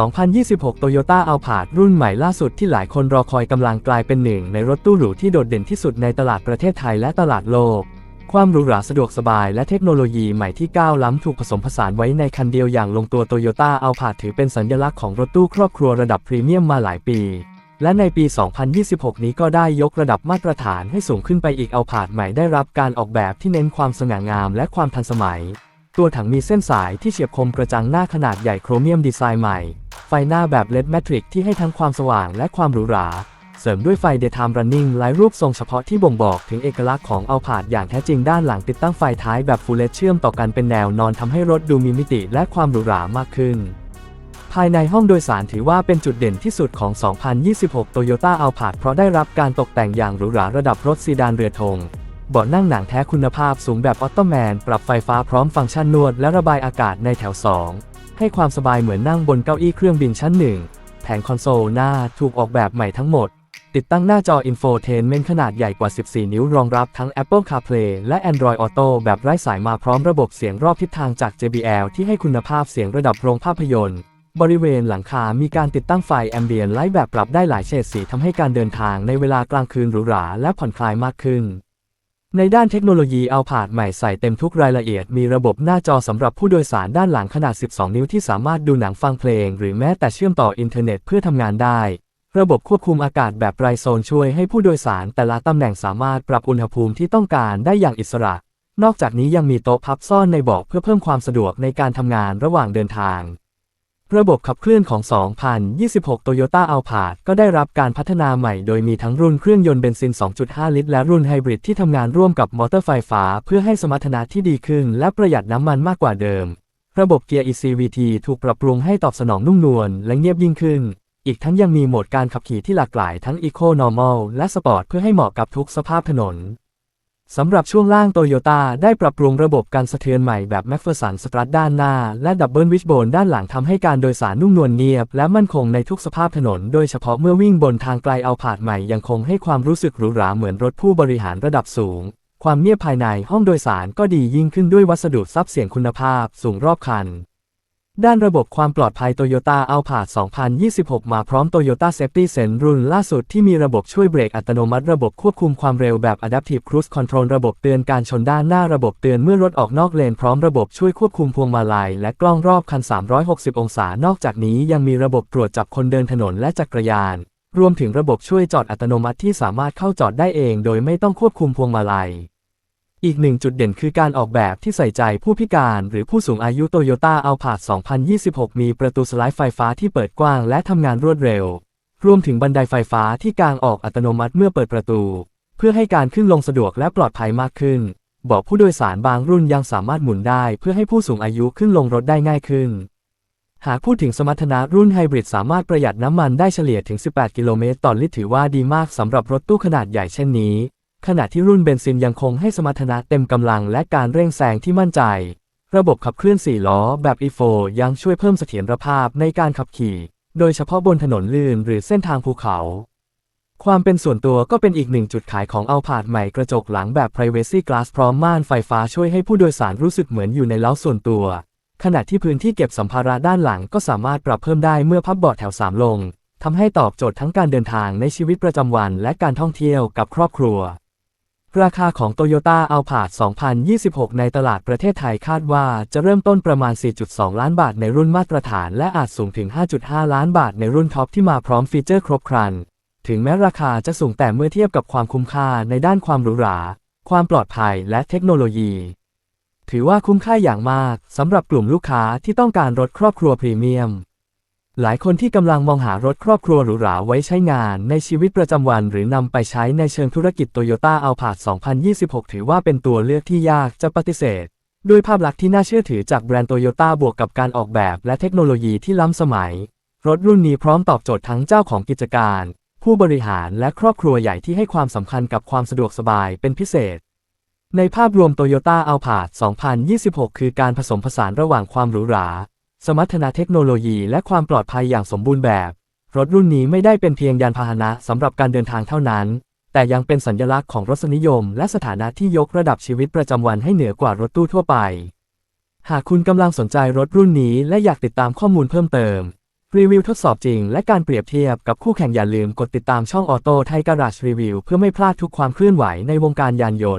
2026 Toyota Alphard รุ่นใหม่ล่าสุดที่หลายคนรอคอยกำลังกลายเป็นหนึ่งในรถตู้หรูที่โดดเด่นที่สุดในตลาดประเทศไทยและตลาดโลก ความหรูหราสะดวกสบายและเทคโนโลยีใหม่ที่ก้าวล้ำถูกผสมผสานไว้ในคันเดียวอย่างลงตัว Toyota Alphard ถือเป็นสัญลักษณ์ของรถตู้ครอบครัวระดับพรีเมียมมาหลายปี และในปี 2026 นี้ก็ได้ยกระดับมาตรฐานให้สูงขึ้นไปอีก Alphard ใหม่ได้รับการออกแบบที่เน้นความสง่างามและความทันสมัย ตัวถังมีเส้นสายที่เฉียบคมกระจังหน้าขนาดใหญ่โครเมียมดีไซน์ใหม่ ไฟหน้าแบบเลดแมทริกที่ให้ทั้งความสว่างและความหรูหรา เสริมด้วยไฟ Daytime Running หลายรูปทรงเฉพาะที่บ่งบอกถึงเอกลักษณ์ของอัลพาดอย่างแท้จริงด้านหลังติดตั้งไฟท้ายแบบฟูลเลเชื่อมต่อกันเป็นแนวนอนทำให้รถดูมีมิติและความหรูหรามากขึ้น ภายในห้องโดยสารถือว่าเป็นจุดเด่นที่สุดของ 2026 Toyota Alphard เพราะได้รับการตกแต่งอย่างหรูหราระดับรถซีดานเรือธงเบาะนั่งหนังแท้คุณภาพสูงแบบออตโตแมน ปรับไฟฟ้าพร้อมฟังก์ชันนวดและระบายอากาศในแถว 2 ให้ความสบายเหมือนนั่งบนเก้าอี้เครื่องบินชั้นหนึ่ง แผงคอนโซลหน้าถูกออกแบบใหม่ทั้งหมด ติดตั้งหน้าจอ Infotainment ขนาดใหญ่กว่า 14 นิ้วรองรับทั้ง Apple CarPlay และ Android Auto แบบไร้สายมาพร้อมระบบเสียงรอบทิศทางจาก JBL ที่ให้คุณภาพเสียงระดับโรงภาพยนตร์ บริเวณหลังคา มีการติดตั้งไฟแอมเบียนไลท์แบบปรับได้หลายเฉดสีทำให้การเดินทางในเวลากลางคืนหรูหราและผ่อนคลายมากขึ้น ในด้านเทคโนโลยีเอาผาดใหม่ใส่เต็มทุกรายละเอียด มีระบบหน้าจอสำหรับผู้โดยสารด้านหลังขนาด 12 นิ้วที่สามารถดูหนังฟังเพลง หรือแม้แต่เชื่อมต่ออินเทอร์เน็ตเพื่อทำงานได้ ระบบควบคุมอากาศแบบไรโซนช่วยให้ผู้โดยสารแต่ละตำแหน่งสามารถปรับอุณหภูมิที่ต้องการได้อย่างอิสระ นอกจากนี้ยังมีโต๊ะพับซ่อนในเบาะเพื่อเพิ่มความสะดวกในการทำงานระหว่างเดินทาง ระบบขับเคลื่อนของ 2026 Toyota a l p a r d ก็ได้รับการพัฒนาใหม่โดยมีทั้งรุ่นเครื่องยนต์เบนซิน 2.5 ลิตร และรุ่นไฮบริดที่ทำงานร่วมกับมอเตอร์ไฟฟ้า เพื่อให้สมรรถนะที่ดีขึ้น และประหยัดน้ำมันมากกว่าเดิม ระบบเกียร์ ECVT ถูกปรับปรุงให้ตอบสนองนุ่มนวลและเงียบยิ่งขึ้น อีกทั้งยังมีโหมดการขับขี่ที่หลากหลายทั้ง Eco Normal และ Sport เพื่อให้เหมาะกับทุกสภาพถนน สำหรับช่วงล่างโตโยต้าได้ปรับปรุงระบบการสะเทือนใหม่แบบ m a c p h e r s o n Strut ด้านหน้า และดับเบิลวิชโบนด้านหลังทำให้การโดยสารนุ่มนวลเนียบ และมั่นคงในทุกสภาพถนน โดยเฉพาะเมื่อวิ่งบนทางไกลเอาผาดใหม่ยังคงให้ความรู้สึกหรูหราเหมือนรถผู้บริหารระดับสูง ความเงียบภายในห้องโดยสารก็ดียิ่งขึ้นด้วยวัสดุซับเสียงคุณภาพ สูงรอบคัน ด้านระบบความปลอดภัย Toyota Alphard 2026 มาพร้อม Toyota Safety Sense รุ่นล่าสุดที่มีระบบช่วยเบรกอัตโนมัติ ระบบควบคุมความเร็วแบบ Adaptive Cruise Control ระบบเตือนการชนด้านหน้าระบบเตือนเมื่อรถออกนอกเลนพร้อมระบบช่วยควบคุมพวงมาลัย และกล้องรอบคัน 360 องศา นอกจากนี้ยังมีระบบตรวจจับคนเดินถนนและจักรยาน รวมถึงระบบช่วยจอดอัตโนมัติที่สามารถเข้าจอดได้เอง โดยไม่ต้องควบคุมพวงมาลัย อีกหนึ่งจุดเด่นคือการออกแบบที่ใส่ใจผู้พิการหรือผู้สูงอายุโตโยต้าอัลพาด2026 มีประตูสไลด์ไฟฟ้าที่เปิดกว้างและทำงานรวดเร็ว รวมถึงบันไดไฟฟ้าที่กางออกอัตโนมัติเมื่อเปิดประตู เพื่อให้การขึ้นลงสะดวกและปลอดภัยมากขึ้นเบาะผู้โดยสารบางรุ่นยังสามารถหมุนได้เพื่อให้ผู้สูงอายุขึ้นลงรถได้ง่ายขึ้น หากพูดถึงสมรรถนะรุ่นไฮบริดสามารถประหยัดน้ำมันได้เฉลี่ยถึง 18 กิโลเมตรต่อลิตรถือว่าดีมากสำหรับรถตู้ขนาดใหญ่เช่นนี้ ขณะที่รุ่นเบนซินยังคงให้สมรรถนะเต็มกำลังและการเร่งแซงที่มั่นใจ ระบบขับเคลื่อน4ล้อแบบ e4 ยังช่วยเพิ่มเสถียรภาพในการขับขี่ โดยเฉพาะบนถนนลื่นหรือเส้นทางภูเขา ความเป็นส่วนตัวก็เป็นอีกหนึ่งจุดขายของเอาผาดใหม่กระจกหลังแบบ Privacy Glass พร้อมม่านไฟฟ้าช่วยให้ผู้โดยสารรู้สึกเหมือนอยู่ในเล้าส่วนตัว ขณะที่พื้นที่เก็บสัมภาระด้านหลังก็สามารถปรับเพิ่มได้เมื่อพับเบาะแถว3ลงทำให้ตอบโจทย์ทั้งการเดินทางในชีวิตประจำวันและการท่องเที่ยวกับครอบครัว ราคาของ Toyota Alphard 2026 ในตลาดประเทศไทยคาดว่าจะเริ่มต้นประมาณ 4.2 ล้านบาทในรุ่นมาตรฐาน และอาจสูงถึง 5.5 ล้านบาทในรุ่นท็อปที่มาพร้อมฟีเจอร์ครบครัน ถึงแม้ราคาจะสูงแต่เมื่อเทียบกับความคุ้มค่าในด้านความหรูหรา ความปลอดภัยและเทคโนโลยี ถือว่าคุ้มค่าอย่างมากสำหรับกลุ่มลูกค้าที่ต้องการรถครอบครัวพรีเมียม หลายคนที่กำลังมองหารถครอบครัวหรูหราไว้ใช้งานในชีวิตประจำวัน หรือนำไปใช้ในเชิงธุรกิจ Toyota Alphard 2026 ถือว่าเป็นตัวเลือกที่ยากจะปฏิเสธ ด้วยภาพลักษณ์ที่น่าเชื่อถือจากแบรนด์โตโยต้าบวกกับการออกแบบและเทคโนโลยีที่ล้ำสมัย รถรุ่นนี้พร้อมตอบโจทย์ทั้งเจ้าของกิจการ ผู้บริหารและครอบครัวใหญ่ที่ให้ความสำคัญกับความสะดวกสบายเป็นพิเศษในภาพรวม Toyota Alphard 2026 คือการผสมผสานระหว่างความหรูหรา สมรรถนะเทคโนโลยีและความปลอดภัยอย่างสมบูรณ์แบบ รถรุ่นนี้ไม่ได้เป็นเพียงยานพาหนะสำหรับการเดินทางเท่านั้น แต่ยังเป็นสัญลักษณ์ของรสนิยม และสถานะที่ยกระดับชีวิตประจำวันให้เหนือกว่ารถตู้ทั่วไป หากคุณกำลังสนใจรถรุ่นนี้และอยากติดตามข้อมูลเพิ่มเติม รีวิวทดสอบจริง และการเปรียบเทียบกับคู่แข่งอย่าลืมกดติดตามช่องออโต้ไทยการาชรีวิวเพื่อไม่พลาดทุกความเคลื่อนไหวในวงการยานยนต์